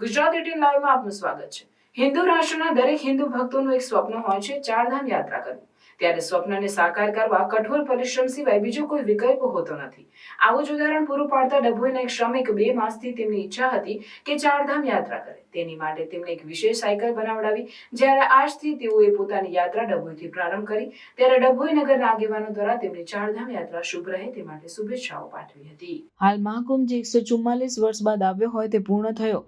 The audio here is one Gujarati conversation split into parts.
ગુજરાત એટીન લાઈવમાં આપનું સ્વાગત છે. હિન્દુ રાષ્ટ્રના દરેક હિન્દુ ભક્તોનું એક સ્વપ્ન હોય છે ચારધામ યાત્રા કરવું. ત્યારે સ્વપ્નને સાકાર કરવા કઠોર પરિશ્રમ સિવાય બીજો કોઈ વિકલ્પ હોતો નથી. આવું જ ઉદાહરણ પૂરું પાડતા ડભોઈના એક શ્રમિક બે માસથી તેમની ઈચ્છા હતી કે ચારધામ યાત્રા કરે. તેની માટે તેમને એક વિશેષ સાયકલ બનાવડાવી. જ્યારે આજથી તેઓએ પોતાની યાત્રા ડભોઈથી પ્રારંભ કરી. ત્યારે ડભોઈ નગરના આગેવાનો દ્વારા તેમની ચારધામ યાત્રા શુભ રહે તે માટે શુભેચ્છાઓ પાઠવી હતી. હાલ મહાકુંભ જે એકસો ચુમ્માલીસ વર્ષ બાદ આવ્યો હોય તે પૂર્ણ થયો.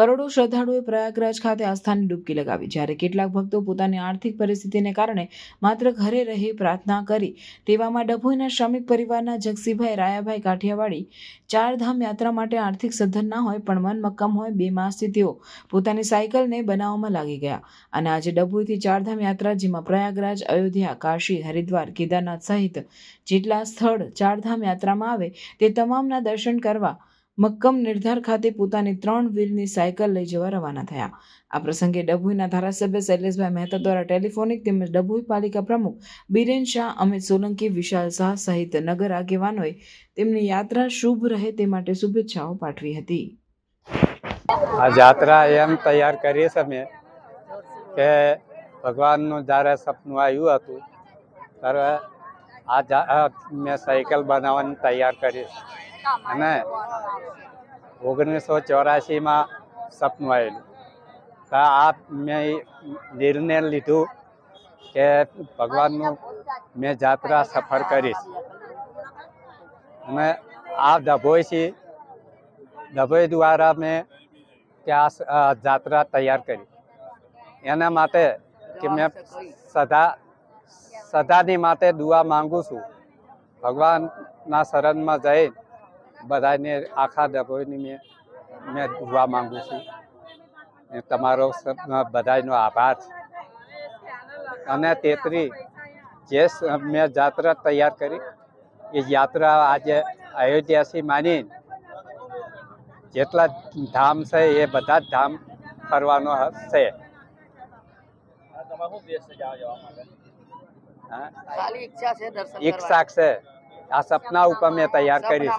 કરોડો શ્રદ્ધાળુઓએ પ્રયાગરાજ ખાતે આસ્થાની ડૂબકી લગાવી. જ્યારે કેટલાક ભક્તો પોતાની આર્થિક પરિસ્થિતિને કારણે માત્ર ઘરે રહી પ્રાર્થના કરી. તેવામાં ડભોઈના શ્રમિક પરિવારના જગસીભાઈ, રાયાભાઈ કાઠિયાવાડી ચારધામ યાત્રા માટે આર્થિક સદ્ધર ના હોય પણ મન મક્કમ હોય બે માસથી તેઓ પોતાની સાયકલને બનાવવામાં લાગી ગયા. અને આજે ડભોઈથી ચારધામ યાત્રા જેમાં પ્રયાગરાજ, અયોધ્યા, કાશી, હરિદ્વાર, કેદારનાથ સહિત જેટલા સ્થળ ચારધામ યાત્રામાં આવે તે તમામના દર્શન કરવા મક્કમ નિર્ધાર ખાતે પોતાની ત્રણ વ્હીલની સાયકલ લઈ જવા રવાના થયા આ પ્રસંગે ડભોઈના ધારાસભ્ય શૈલેષભાઈ મહેતા દ્વારા ટેલિફોનિક તેમજ ડભોઈ પાલિકા પ્રમુખ બિરેન શાહ, અમિત સોલંકી, વિશાલ શાહ સહિત નગર આગેવાનોએ તેમની યાત્રા શુભ રહે તે માટે શુભેચ્છાઓ પાઠવી હતી આ યાત્રા એમ તૈયાર કરીએ અમે કે ભગવાનનું જ્યારે સપનું આવ્યું હતું, ત્યારે આ મેં સાયકલ બનાવવાની તૈયાર કરી. અને ઓગણીસો ચોરાસીમાં સપનું આવેલું. તો આ મેં નિર્ણય લીધું કે ભગવાનનું મેં જાત્રા સફળ કરીશ. અને આ ડભોઈથી, ડભોઈ દ્વારા મેં કે આ જાત્રા તૈયાર કરી. એના માટે કે મેં સદા, સદાની માટે દુઆ માંગુ છું. ભગવાનના શરણમાં જઈ બધાને આખા ડભોઈની મેં મેં જોવા માંગુ છું. તમારો બધાનો આભાર. છે અને તેતરી જે મેં જાત્રા તૈયાર કરી એ યાત્રા આજે અયોધ્યાથી માની જેટલા ધામ છે એ બધા જ ધામ ફરવાનો છે. હા? ખાલી ઈચ્છા છે દર્શન ઈચ્છા છે. આ સપના ઉપર મેં તૈયાર કરી